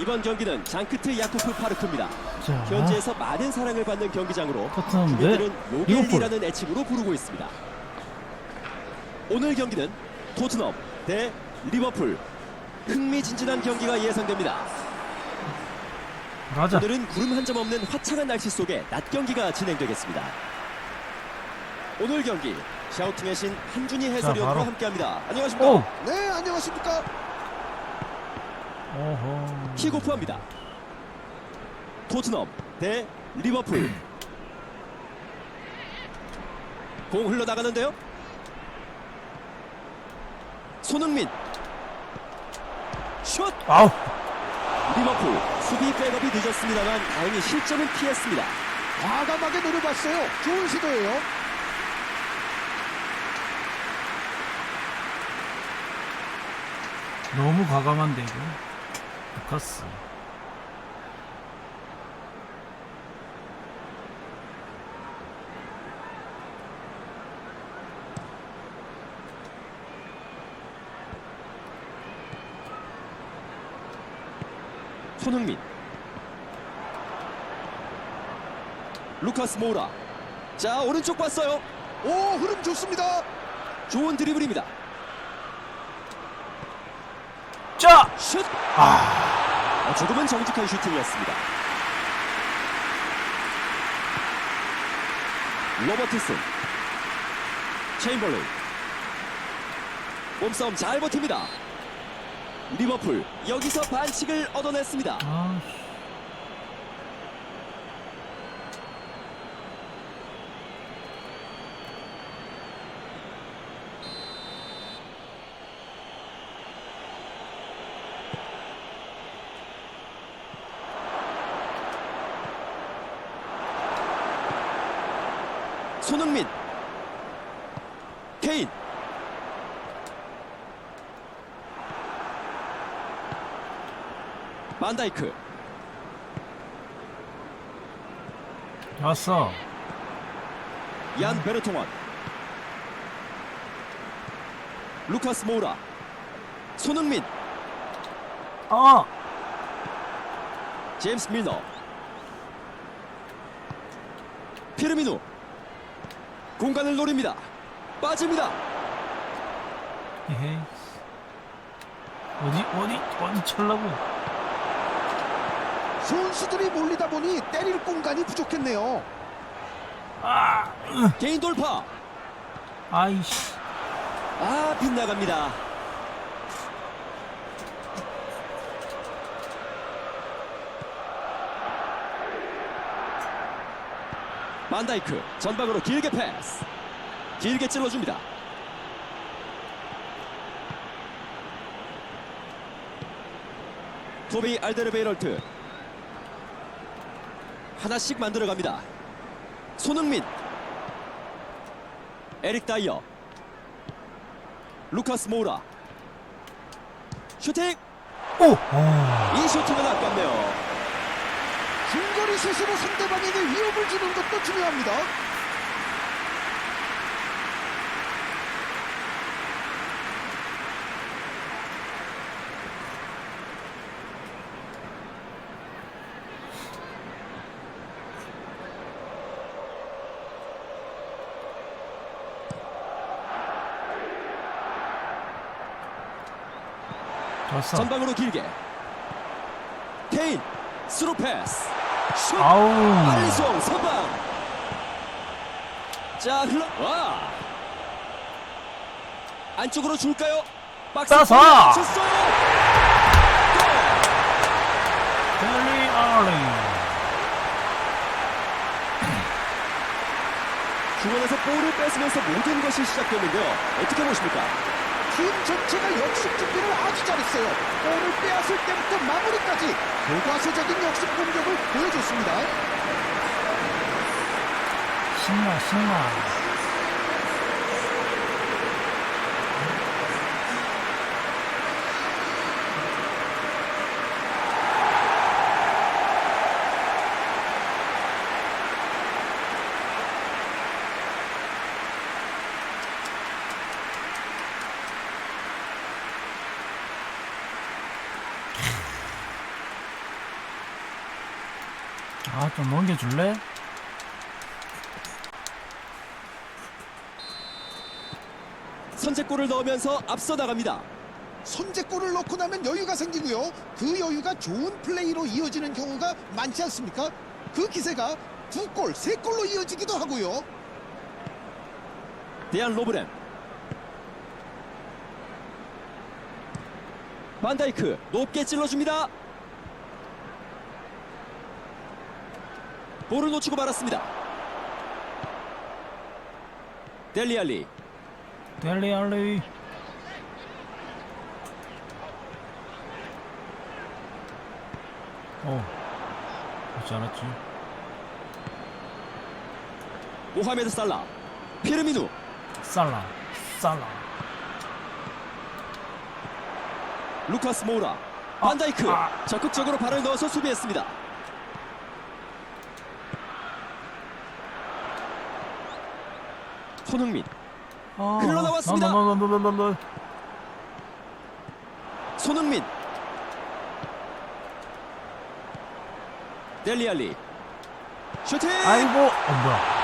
이번 경기는 장크트 야쿠프 파르크입니다. 자, 현지에서 많은 사랑을 받는 경기장으로 토트넘 대 그들은 리버풀. 요겔이라는 애칭으로 부르고 있습니다. 오늘 경기는 토트넘 대 리버풀 흥미진진한 경기가 예상됩니다. 가자. 오늘은 구름 한 점 없는 화창한 날씨 속에 낮 경기가 진행되겠습니다. 오늘 경기 샤우팅의 신 한준희 해설위원과 바로. 함께합니다. 안녕하십니까? 오! 네, 안녕하십니까? 오호. 킥오프합니다. 토트넘 대 리버풀. 공 흘러나가는데요. 손흥민. 슛! 아우. 리버풀 수비 백업이 늦었습니다만 다행히 실점은 피했습니다. 과감하게 노려봤어요. 좋은 시도예요. 너무 과감한데 이거. 루카스. 손흥민. 루카스 모우라. 자 오른쪽 봤어요. 오, 흐름 좋습니다. 좋은 드리블입니다. 자! 슛! 아, 조금은 정직한 슈팅이었습니다. 로버트슨, 체인벌레인, 몸싸움 잘 버팁니다. 리버풀 여기서 반칙을 얻어냈습니다. 아. 손흥민, 케인, 반다이크, 왔어. 얀 베르통원, 루카스 모우라, 손흥민, 아! 제임스 밀너. 피르미누 공간을 노립니다 빠집니다 에헤이. 어디 어디 어디 찰라고? 선수들이 몰리다 보니 때릴 공간이 부족했네요. 아! 개인 돌파 아이씨. 아 빗나갑니다 만다이크 전방으로 길게 패스. 길게 찔러줍니다. 토비 알데르베이럴트. 하나씩 만들어갑니다. 손흥민. 에릭 다이어. 루카스 모우라. 슈팅! 오! 아. 이 슈팅은 아깝네요 중거리 슛으로 상대방에게 위협을 주는 것도 중요합니다. 전방으로 길게. 케인 스루 패스 슛 아우. 알리송 선방 자 흘러 와 안쪽으로 줄까요 박스! 쳤어요 델리 알리. 중원에서 볼을 뺏으면서 모든 것이 시작됐는데요 어떻게 보십니까 팀 전체가 역습 준비를 아주 잘했어요. 볼을 빼앗을 때부터 마무리까지 교과서적인 역습 공격을 보여줬습니다. 신나 신나. 아, 좀 넘겨줄래? 선제골을 넣으면서 앞서 나갑니다. 선제골을 넣고 나면 여유가 생기고요. 그 여유가 좋은 플레이로 이어지는 경우가 많지 않습니까? 그 기세가 두 골, 세 골로 이어지기도 하고요. 대한 로브렘 반다이크 높게 찔러줍니다 볼을 놓치고 말았습니다 델리알리 델리 알리. 어. 그렇지 않았지. 모하메드 살라 피르미누 살라. 살라. 루카스 모우라 반다이크 아. 적극적으로 발을 넣어서 수비했습니다 손흥민. 아, 흘러나왔습니다. 너너너너너너 손흥민. 델리알리. 슈팅! 아이고. 어, 뭐야.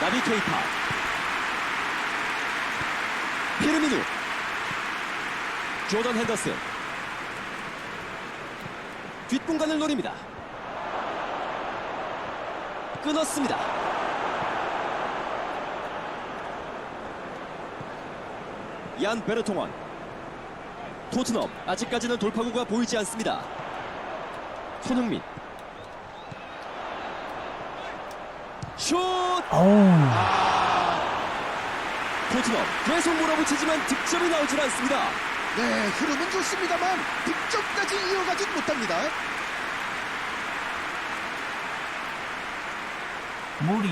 나비 케이타. 피르미누. 조던 핸더슨. 뒷공간을 노립니다 끊었습니다 얀 베르통원 토트넘 아직까지는 돌파구가 보이지 않습니다 손흥민 슛 어우. 토트넘 계속 몰아붙이지만 득점이 나오질 않습니다. 네, 흐름은 좋습니다만 득점까지 이어가진 못합니다. 무리.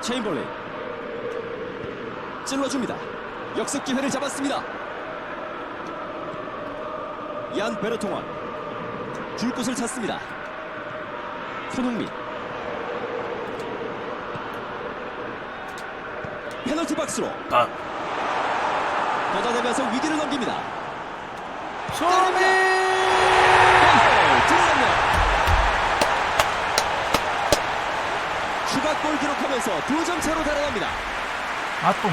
체인벌레 찔러줍니다. 역습 기회를 잡았습니다. 얀 베르통원 줄 곳을 찾습니다. 손흥민 페널티 박스로 아. 걷어내면서 위기를 넘깁니다. 손흥민. 골! 들어갔네요. 추가골 기록하면서 두 점 차로 달아납니다. 아, 또.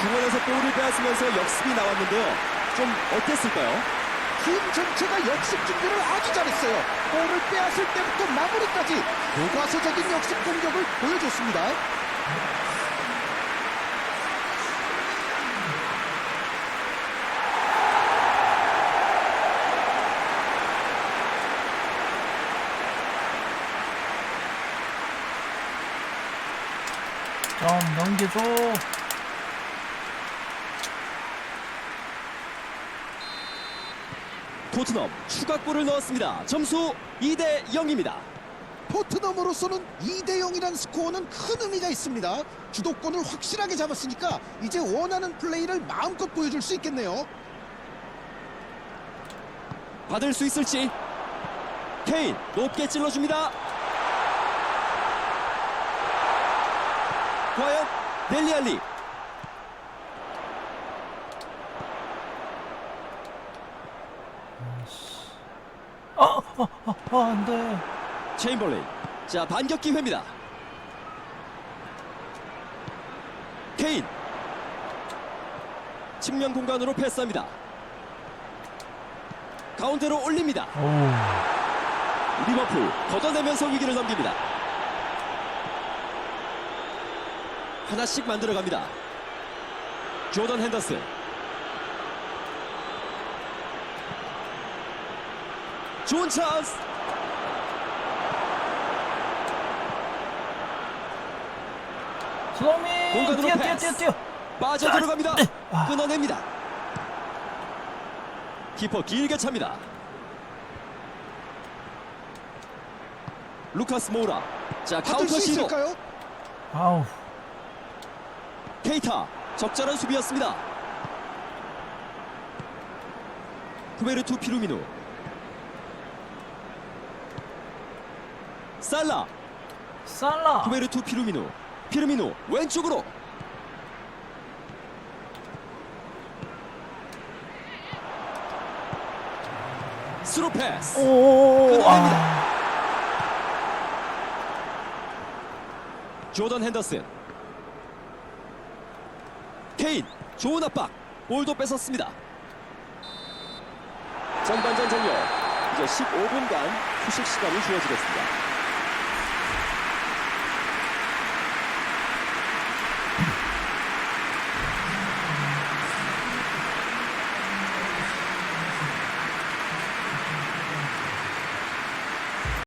중원에서 볼을 빼앗으면서 역습이 나왔는데요. 좀 어땠을까요? 팀 전체가 역습 준비를 아주 잘했어요. 볼을 빼앗을 때부터 마무리까지 교과서적인 역습 공격을 보여줬습니다. 좀 넘겨줘. 토트넘 추가골을 넣었습니다. 점수 2대 0입니다. 토트넘으로서는 2대 0이란 스코어는 큰 의미가 있습니다. 주도권을 확실하게 잡았으니까 이제 원하는 플레이를 마음껏 보여줄 수 있겠네요. 받을 수 있을지 케인 높게 찔러줍니다. 과연 델리알리 어, 어, 안 돼. 체인벌레인 자 반격 기회입니다. 케인 측면 공간으로 패스합니다. 가운데로 올립니다. 오. 리버풀 걷어내면서 위기를 넘깁니다. 하나씩 만들어갑니다. 조던 핸더슨 좋은 찬스 손흥민. 공간으로 뛰어, 뛰어, 패스. 뛰어, 뛰어. 빠져 들어갑니다. 아. 끊어냅니다. 키퍼 길게 찹니다. 루카스 모우라. 자 카운터 수 시도. 있을까요? 아우. 케이타 적절한 수비였습니다. 후베르투 피루미누 살라. 살라. 후베르투 피르미노 피르미노 왼쪽으로. 스루 패스. 오. 끊어냅니다. 아. 조던 핸더슨. 케인 좋은 압박. 볼도 뺏었습니다. 전반전 종료. 이제 15분간 휴식 시간이 주어지겠습니다